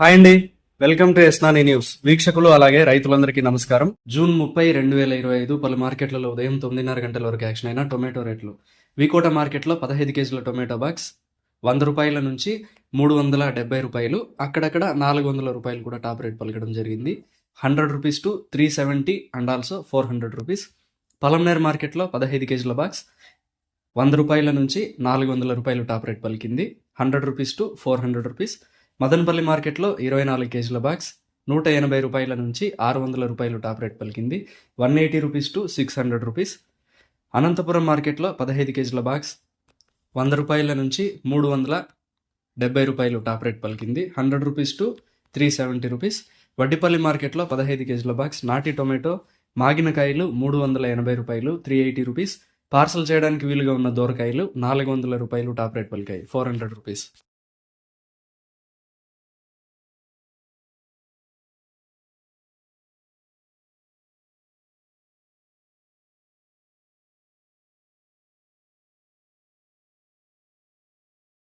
Hi అండి. Welcome to ఎస్నాని news. వీక్షకులు అలాగే రైతులందరికీ నమస్కారం. జూన్ ముప్పై రెండు వేల ఇరవై ఐదు పలు మార్కెట్లలో ఉదయం తొమ్మిదిన్నర గంటల వరకు యాక్షన్ అయిన టొమాటో రేట్లు. వికోట మార్కెట్లో పదహైదు కేజీల టొమాటో బాక్స్ వంద రూపాయల నుంచి మూడు వందల డెబ్బై రూపాయలు అక్కడక్కడ నాలుగు వందల రూపాయలు కూడా టాప్ రేట్ పలకడం జరిగింది. Hundred rupees to three seventy and also four hundred rupees. Palamaner మార్కెట్లో పదహైదు కేజీల బాక్స్ వంద రూపాయల నుంచి నాలుగు వందల రూపాయలు టాప్ రేట్ పలికింది. Hundred rupees to four hundred rupees. Madanapalle మార్కెట్లో ఇరవై నాలుగు కేజీల బాక్స్ నూట ఎనభై రూపాయల నుంచి ఆరు వందల రూపాయలు టాప్ రేట్ పలికింది. One eighty rupees to six hundred rupees. Anantapuram మార్కెట్లో పదహైదు కేజీల బాక్స్ వంద రూపాయల నుంచి మూడు వందల డెబ్బై రూపాయలు టాప్ రేట్ పలికింది. Hundred rupees to three seventy rupees. Vaddipalli మార్కెట్లో పదహైదు కేజీల బాక్స్ నాటి టొమాటో మాగిన కాయలు మూడు వందల ఎనభై రూపాయలు త్రీ ఎయిటీ రూపీస్. పార్సల్ చేయడానికి వీలుగా ఉన్న దోరకాయలు నాలుగు వందల రూపాయలు top rate పలికాయి. Four hundred rupees.